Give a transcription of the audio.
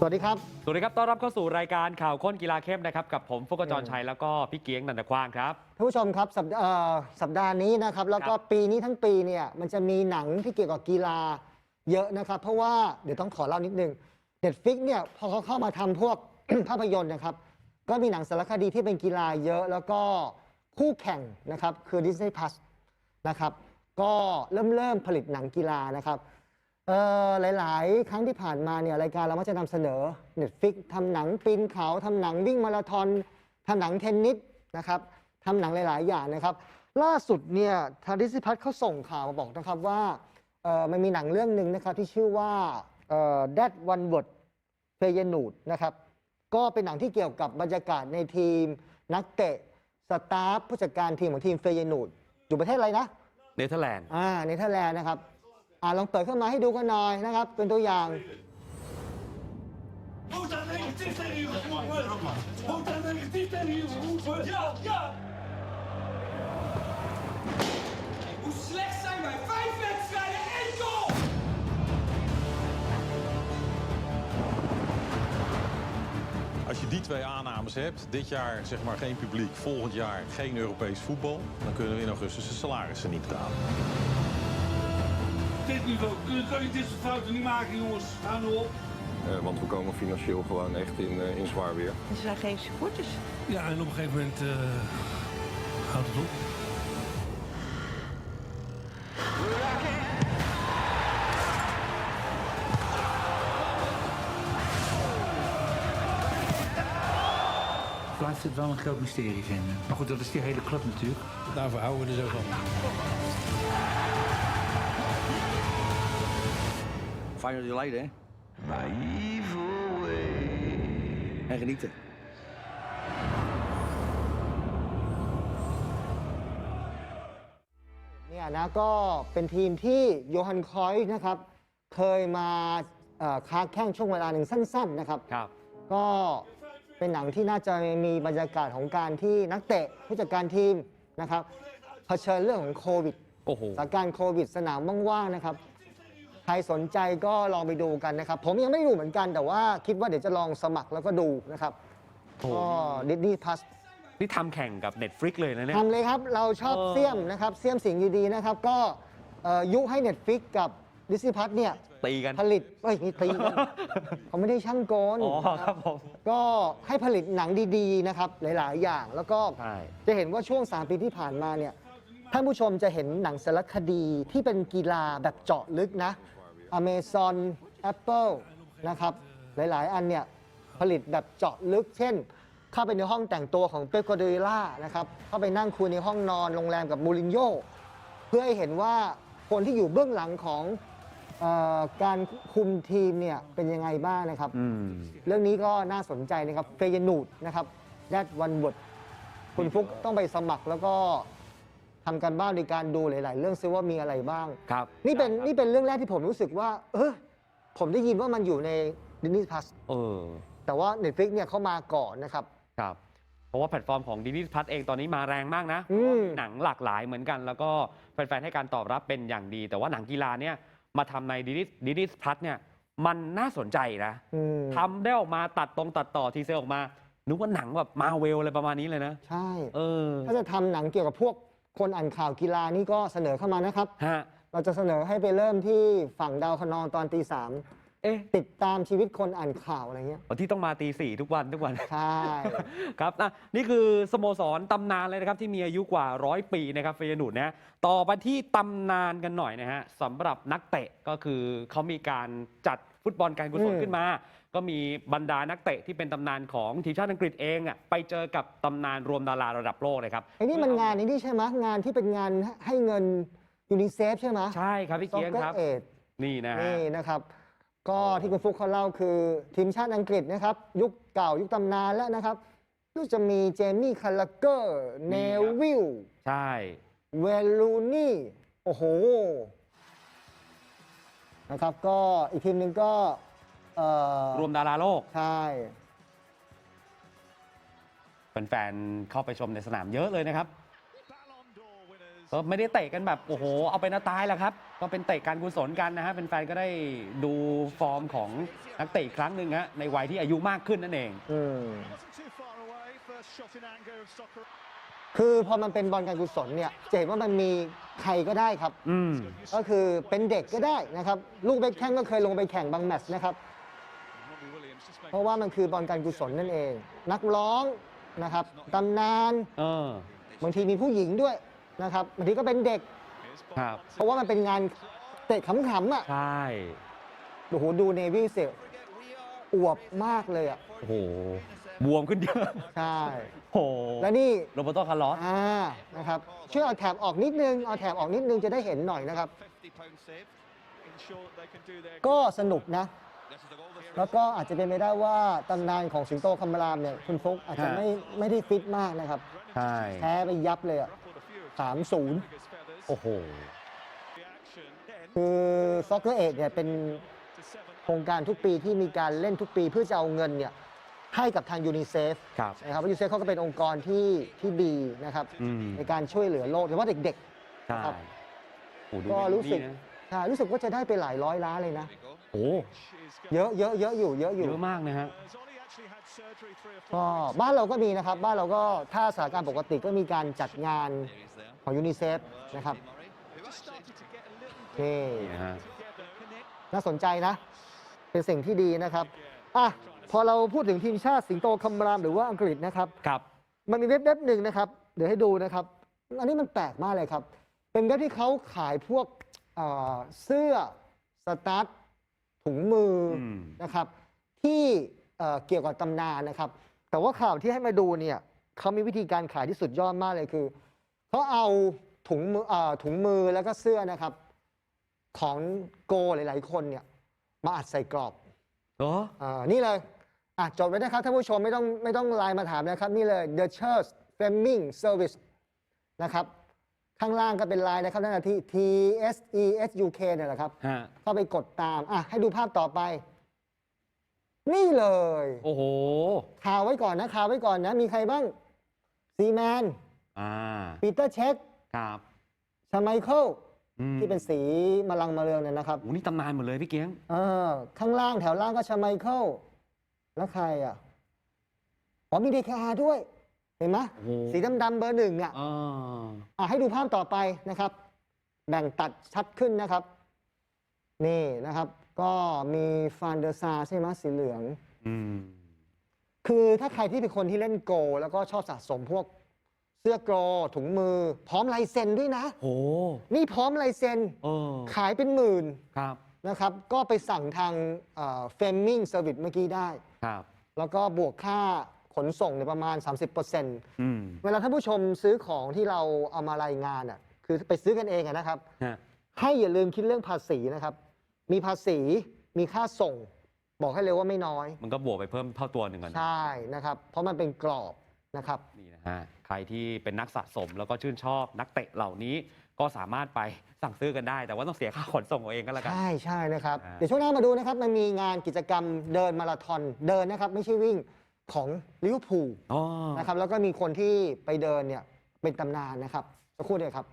สวัสดีครับ สวัสดีครับ ต้อนรับเข้าสู่รายการข่าวค้นกีฬาเข้มนะครับ กับผมฟุกกจรเออชัยแล้วก็พี่เกียงนันทควางครับท่านผู้ชมครับสัปเอ่อสัปดาห์นี้นะครับ แล้วก็ครับปีนี้ทั้งปีเนี่ยมันจะมีหนังที่เกี่ยวกับกีฬาเยอะนะครับ เพราะว่าเดี๋ยวต้องขอเล่านิดนึง Netflix เนี่ยพอเขาเข้ามาทำพวก ภาพยนตร์นะครับ ก็มีหนังสารคดีที่เป็นกีฬาเยอะแล้วก็คู่แข่งนะครับคือ Disney Plus นะครับ ก็เริ่มเริ่มผลิตหนังกีฬานะครับ เอ่อหลาย ๆ ครั้งที่ผ่านมาเนี่ยรายการเรามักจะนำเสนอ Netflix ทำหนังปีนเขาทำหนังวิ่งมาราธอนทำหนังเทนนิสนะครับทำหนังหลาย ๆ อย่างนะครับ ล่าสุดเนี่ยทางดิสนีย์พัทเขาส่งข่าวมาบอกนะครับว่าเอ่อมันมีหนังเรื่องหนึ่งนะครับที่ชื่อว่าเอ่อ That One Word เฟยนูดนะครับ ก็เป็นหนังที่เกี่ยวกับบรรยากาศในทีมนักเตะสตาฟผู้จัดการทีมของทีมเฟยนูดอยู่ประเทศอะไรนะ เนเธอร์แลนด์ อ่าเนเธอร์แลนด์นะครับ อ่าลองเปิดเข้ามาให้ดูกันหน่อยนะครับ เป็นตัวอย่าง Houd dat negatief tegen je roepen! Houd dat negatief tegen je roepen! Ja, ja! Hoe slecht zijn wij? Vijf wedstrijden, één goal! Als je die twee aannames hebt, dit jaar zeg maar geen publiek, volgend jaar geen Europees voetbal, dan kunnen we in augustus de salarissen niet betalen. Dit niveau, kun kun je dit soort fouten niet maken, jongens. Hou nu op. Eh, want we komen financieel gewoon echt in, eh, in zwaar weer. Er zijn geen supporters. Ja, en op een gegeven moment eh, houdt het op. Blijft het wel een groot mysterie vinden. Maar goed, dat is die hele club natuurlijk. Daarvoor houden we er zo van. Fijn dat je leiden, hè? En genieten. เนี่ยนะก็เป็นทีมที่โยฮันครอยส์นะครับ เคยมาเอ่อค้าแข่งช่วงเวลาหนึ่งสั้น ๆ นะครับ ครับ ก็เป็นหนังที่น่าจะมีบรรยากาศของการที่นักเตะผู้จัดการทีมนะครับเผชิญเรื่องของโควิดโอ้โห สถานการณ์โควิดสนามว่างๆนะครับ ใครสนใจก็ลองไปดูกันนะครับ ผมยังไม่ดูเหมือนกันแต่ว่าคิดว่าเดี๋ยวจะลองสมัครแล้วก็ดูนะครับโอ้โหก็ดิสนีย์พัสนี่ทำแข่งกับ Netflix เลยนะเนี่ย ทำเลยครับ เราชอบเออ เสี่ยมนะครับ เสี่ยมสิ่งดีๆนะครับ ก็เอ่อยุให้ Netflix กับดิสนีย์พัสเนี่ย ตีกัน ผลิตเอ้ยนี่ตีกัน เขาไม่ได้ช่างโกนอ๋อครับผม ก็ให้ผลิตหนังดีๆนะครับ หลายๆ อย่างแล้วก็ ใช่ จะเห็นว่าช่วง 3 ปีที่ผ่านมาเนี่ยท่านผู้ชมจะเห็นหนังสารคดีที่เป็นกีฬาแบบเจาะลึกนะ Amazon Apple นะครับ หลาย ๆ อันเนี่ยผลิตแบบเจาะลึก เช่น เข้าไปในห้องแต่งตัวของเป๊ปกวาร์ดิโอล่านะครับ เข้าไปนั่งคุยในห้องนอนโรงแรมกับมูรินโญ่เพื่อให้เห็นว่าคนที่อยู่เบื้องหลังของเออการคุมทีมเนี่ยเป็นยังไงบ้างนะครับอืมเรื่องนี้ก็น่าสนใจนะครับเฟยนูดนะครับแดดวันบดคุณฟุกต้องไปสมัครแล้วก็ ทำกันบ้านในการดูหลาย ๆ เรื่องซิว่ามีอะไรบ้าง ครับนี่เป็นครับนี่เป็นเรื่องแรกที่ผมรู้สึกว่า เออผมได้ยินว่ามันอยู่ในดิสนีย์พ u s เออแต่ว่า Netflix เนี่ยเขามาก่อนนะครับ ครับ เพราะว่าแพลตฟอร์มของดินิสพัทเองตอนนี้มาแรงมากนะอืมหนังหลากหลายเหมือนกัน แล้วก็แฟน ๆ ให้การตอบรับเป็นอย่างดี แต่ว่าหนังกีฬาเนี่ยมาทำในดินิสดินิสพัทเนี่ยมันน่าสนใจนะอืมทำได้ออกมาตัดตรงตัดต่อทีเซอร์ออกมานึกว่าหนังแบบมาเวลอะไรประมาณนี้เลยนะ ใช่ เออ ถ้าจะทำหนังเกี่ยวกับพวก คนอ่านข่าวกีฬานี่ก็เสนอเข้ามานะครับ ฮะ เราจะเสนอให้ไปเริ่มที่ฝั่งดาวคะนองตอนตีสามเอ๊ะติดตามชีวิตคนอ่านข่าวอะไรเงี้ยที่ต้องมาตีสี่ทุกวันทุกวัน ใช่ ครับอะนี่คือสโมสรตำนานเลยนะครับ ที่มีอายุกว่าร้อยปีนะครับเฟยนูดนะฮะต่อไปที่ตำนานกันหน่อยนะฮะสำหรับนักเตะก็คือเขามีการจัดฟุตบอลการกุศลอืมขึ้นมา ก็มีบรรดานักเตะที่เป็นตำนานของทีมชาติอังกฤษเองอะไปเจอกับตำนานรวมดาราระดับโลกเลยครับไอ้นี่มันงานนี้นี่ใช่ไหมงานที่เป็นงานให้เงินยูนิเซฟใช่ไหมใช่ครับพี่เกียงครับเอดนี่นะฮะนี่นะครับก็ที่คุณฟุกเขาเล่าคือทีมชาติอังกฤษนะครับ ยุคเก่ายุคตำนานแล้วนะครับก็จะมีเจมี่คาร์ลเกอร์เนวิลใช่ เวลูนี่ โอ้โห นะครับ ก็อีกทีมหนึ่งก็เอ่อรวมดาราโลก ใช่ แฟนๆ เข้าไปชมในสนามเยอะเลยนะครับก็ไม่ได้เตะกันแบบ โอ้โห เอาไปนาตายแหละครับ ก็เป็นเตะการกุศลกันนะฮะเป็นแฟนๆ ก็ได้ดูฟอร์มของนักเตะอีกครั้งหนึ่งฮะในวัยที่อายุมากขึ้นนั่นเอง อืม คือพอมันเป็นบอลการกุศลเนี่ยจะเห็นว่ามันมีใครก็ได้ครับ อืม ก็คือเป็นเด็กก็ได้นะครับ ลูกเบคแคมก็เคยลงไปแข่งบางแมตช์นะครับ เพราะว่ามันคือบอลการกุศลนั่นเอง นักร้องนะครับตำนานเออบางทีมีผู้หญิงด้วยนะครับบางทีก็เป็นเด็ก ครับ เพราะว่ามันเป็นงานเตะขำๆอะใช่ โอ้โหดูเนวี่เซล อวบมากเลยอะโอ้โห บวมขึ้นเยอะ ใช่ โอ้โหและนี่ โรเบร์โตคาร์ลอส อ่านะครับช่วยเอาแถบออกนิดนึงเอาแถบออกนิดนึงจะได้เห็นหน่อยนะครับ ก็สนุกนะ แล้วก็อาจจะเป็นไปได้ว่าตำนานของสิงโตคำรามเนี่ยคุณฟุกอาจจะฮะ ไม่ไม่ได้ฟิตมากนะครับ ใช่ แพ้ไปยับเลยอะสามศูนย์โอ้โห คือซ็อกเกอร์เอเนี่ยเป็นโครงการทุกปีที่มีการเล่นทุกปีเพื่อจะเอาเงินเนี่ยให้กับทางยูนิเซฟครับ นะครับยูนิเซฟเขาก็เป็นองค์กรที่ที่ดีนะครับ อืมในการช่วยเหลือโลกโดยเฉพาะเด็ก ใช่ครับ โอ้โหดูๆก็เป็นรู้สึกดีนะใช่รู้สึกว่าจะได้ไปหลายร้อยล้านเลยนะ โอ้เยอะเยอะเยอะอยู่เยอะอยู่ เยอะมากนะฮะ ก็บ้านเราก็มีนะครับ บ้านเราก็ถ้าสถานการณ์ปกติก็มีการจัดงานของยูนิเซฟนะครับนี่นี่นะฮะ น่าสนใจนะ เป็นสิ่งที่ดีนะครับอะพอเราพูดถึงทีมชาติสิงโตคำรามหรือว่าอังกฤษนะครับครับมันมีเว็บเว็บหนึ่งนะครับ เดี๋ยวให้ดูนะครับ อันนี้มันแปลกมากเลยครับ เป็นเว็บที่เขาขายพวกเอ่อเสื้อสตาร์ทถุงมืออม นะครับ ที่เอ่อเกี่ยวกับตำนานนะครับ แต่ว่าข่าวที่ให้มาดูเนี่ยเขามีวิธีการขายที่สุดยอดมากเลยคือเขาเอาถุงมือเอ่อถุงมือแล้วก็เสื้อนะครับ ของโกหลาย ๆ คนเนี่ย มาอัดใส่กรอบเหรออ่านี่เลยอะจดไว้นะครับท่านผู้ชมไม่ต้องไม่ต้องไลน์มาถามนะครับ นี่เลย The Church Framing Service นะครับ ข้างล่างก็เป็นไลน์นะครับนั่นแหละที่ T S E S U K เนี่ยแหละครับฮะเข้าไปกดตามอะให้ดูภาพต่อไป นี่เลยโอ้โหข่าวไว้ก่อนนะข่าวไว้ก่อนนะ มีใครบ้างซีแมนอ่าปีเตอร์เช็คครับชาไมเคิล อืม ที่เป็นสีมะลังมะเรืองเนี่ยนะครับโอ้นี่ตำนานหมดเลยพี่เกียง เออข้างล่างแถวล่างก็ชาไมเคิลแล้วใครอะอ๋อมีเดคาด้วย เห็นไหมโอ้โห สีดำๆเบอร์หนึ่งเนี่ย อ่าอะให้ดูภาพต่อไปนะครับ แบ่งตัดชัดขึ้นนะครับ นี่นะครับ ก็มีฟานเดอร์ซาใช่ไหมสีเหลือง อืม คือถ้าใครที่เป็นคนที่เล่นโกลแล้วก็ชอบสะสมพวก เสื้อโกลถุงมือ พร้อมลายเซ็นด้วยนะ โหนี่พร้อมลายเซ็นเออขายเป็นหมื่นครับนะครับ ก็ไปสั่งทางเฟมมิ่งเซอร์วิสเมื่อกี้ได้ ครับ แล้วก็บวกค่าขนส่งในยประมาณ 30%อืมเวลาท่านผู้ชมซื้อของที่เราเอามารายงานอะคือไปซื้อกันเองอะนะครับ ฮะให้อย่าลืมคิดเรื่องภาษีนะครับ มีภาษีมีค่าส่ง บอกให้เลยว่าไม่น้อย มันก็บวกไปเพิ่มเท่าตัวหนึ่งกันใช่นะครับ เพราะมันเป็นกรอบ นะครับนี่นะฮะใครที่เป็นนักสะสมแล้วก็ชื่นชอบนักเตะเหล่านี้ก็สามารถไปสั่งซื้อกันได้ แต่ว่าต้องเสียค่าขนส่งเอาเองก็แล้วกัน ใช่ใช่นะครับ อ่า เดี๋ยวช่วงหน้ามาดูนะครับ มันมีงานกิจกรรมเดินมาราธอนเดินนะครับ ไม่ใช่วิ่งของลิเวอร์พูลอ๋อ นะครับแล้วก็มีคนที่ไปเดินเนี่ยเป็นตำนานนะครับสักครู่เดียวครับ